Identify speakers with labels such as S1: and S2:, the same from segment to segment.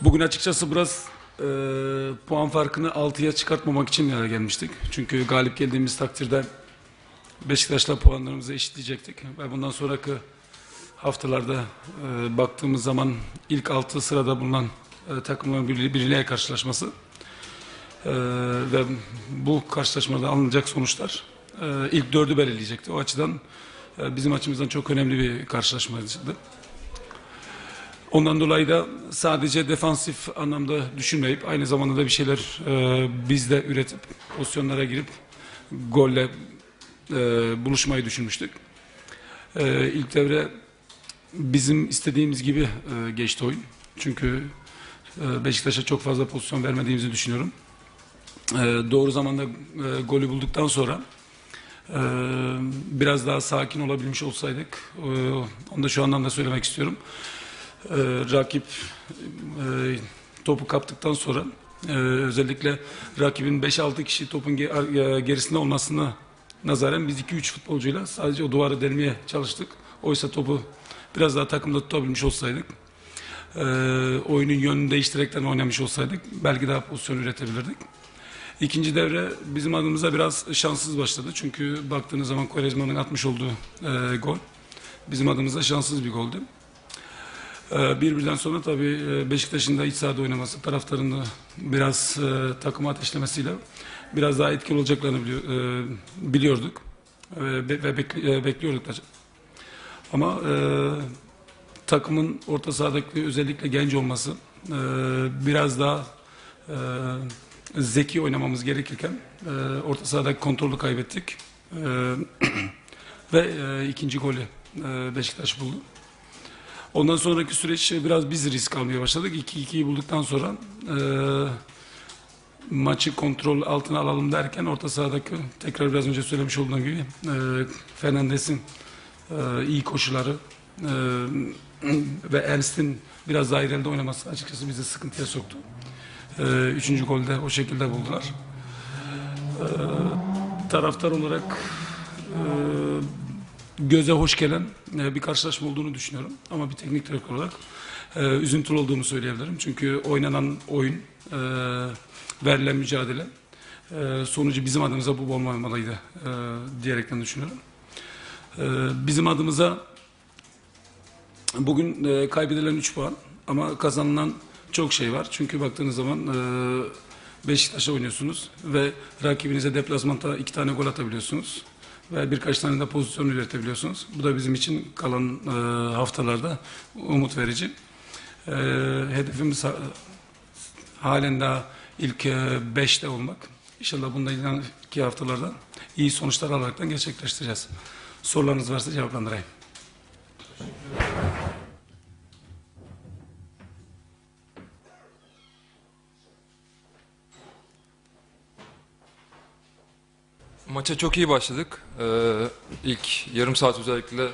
S1: Bugün açıkçası biraz e, puan farkını 6'ya çıkartmamak için yana gelmiştik. Çünkü galip geldiğimiz takdirde Beşiktaş'la puanlarımızı eşitleyecektik. Ve bundan sonraki haftalarda e, baktığımız zaman ilk 6 sırada bulunan e, takımların bir, karşılaşması e, ve bu karşılaşmada alınacak sonuçlar e, ilk dördü belirleyecekti. O açıdan e, bizim açımızdan çok önemli bir karşılaşmaydı. Ondan dolayı da sadece defansif anlamda düşünmeyip aynı zamanda da bir şeyler e, biz de üretip pozisyonlara girip golle e, buluşmayı düşünmüştük. E, ilk devre bizim istediğimiz gibi e, geçti oyun. Çünkü e, Beşiktaş'a çok fazla pozisyon vermediğimizi düşünüyorum. E, doğru zamanda e, golü bulduktan sonra e, biraz daha sakin olabilmiş olsaydık e, onu da şu anlamda söylemek istiyorum. E, rakip e, topu kaptıktan sonra e, özellikle rakibin 5-6 kişi topun ge- gerisinde olmasına nazaran biz 2-3 futbolcuyla sadece o duvarı delmeye çalıştık. Oysa topu biraz daha takımda tutabilmiş olsaydık e, oyunun yönünü değiştirerekten oynamış olsaydık belki daha pozisyon üretebilirdik. İkinci devre bizim adımıza biraz şanssız başladı. Çünkü baktığınız zaman Quaresma'nın atmış olduğu e, gol bizim adımıza şanssız bir goldü. Ee, Birbirden sonra tabii e, Beşiktaş'ın da iç sahada oynaması, taraftarın da biraz e, takımı ateşlemesiyle biraz daha etkili olacaklarını e, biliyorduk ve, ve bekli- bekliyorduk. Ama takımın orta sahadaki özellikle genç olması biraz daha zeki oynamamız gerekirken orta sahadaki kontrolü kaybettik. Ve ikinci golü Beşiktaş buldu. Ondan sonraki süreç biraz biz risk almaya başladık. 2-2'yi bulduktan sonra e, maçı kontrol altına alalım derken orta sahadaki tekrar biraz önce söylemiş olduğum gibi e, Fernandes'in e, iyi koşuları e, ve Ernst'in biraz daha ileride oynaması açıkçası bizi sıkıntıya soktu. E, üçüncü golde o şekilde buldular. E, taraftar olarak e, göze hoş gelen e, bir karşılaşma olduğunu düşünüyorum. Ama bir teknik direktör olarak e, üzüntülü olduğumu söyleyebilirim. Çünkü oynanan oyun, e, verilen mücadele e, sonucu bizim adımıza bu olmamalıydı e, diyerekten düşünüyorum. E, bizim adımıza bugün e, kaybedilen 3 puan ama kazanılan çok şey var. Çünkü baktığınız zaman e, Beşiktaş'a oynuyorsunuz ve rakibinize deplasmanda iki tane gol atabiliyorsunuz ve birkaç tane de pozisyon üretebiliyorsunuz. Bu da bizim için kalan e, haftalarda umut verici. E, hedefimiz ha- halen daha ilk 5'te olmak. İnşallah bundan ileriki haftalarda iyi sonuçlar alaraktan gerçekleştireceğiz. Sorularınız varsa cevaplandırayım.
S2: Maça çok iyi başladık. Ee, ilk yarım saat özellikle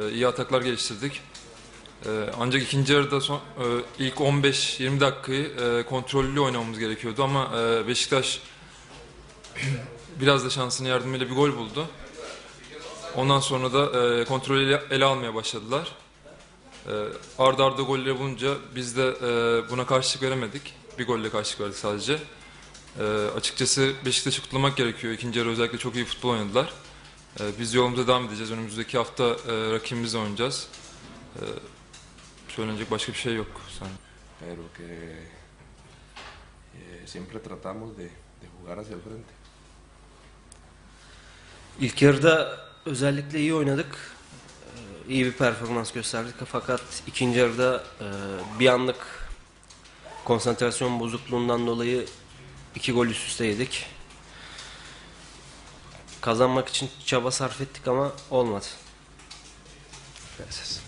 S2: e, iyi ataklar geliştirdik. Ee, ancak ikinci yarıda son, e, ilk 15-20 dakikayı e, kontrollü oynamamız gerekiyordu ama e, Beşiktaş biraz da şansının yardımıyla bir gol buldu. Ondan sonra da e, kontrolü ele, ele almaya başladılar. E, arda arda golleri bulunca biz de e, buna karşılık veremedik. Bir golle karşılık verdik sadece. Ee, açıkçası Beşiktaş'ı kutlamak gerekiyor. İkinci yarı özellikle çok iyi futbol oynadılar. Ee, biz yolumuza devam edeceğiz. Önümüzdeki hafta e, rakibimizle oynayacağız. Ee, söylenecek başka bir şey yok sanırım.
S3: pero que eh, siempre tratamos de, de jugar hacia el frente.
S4: İlk yarıda özellikle iyi oynadık. Ee, İyi bir performans gösterdik fakat ikinci yarıda e, bir anlık konsantrasyon bozukluğundan dolayı iki gol üst üste yedik. Kazanmak için çaba sarf ettik ama olmadı. Gracias.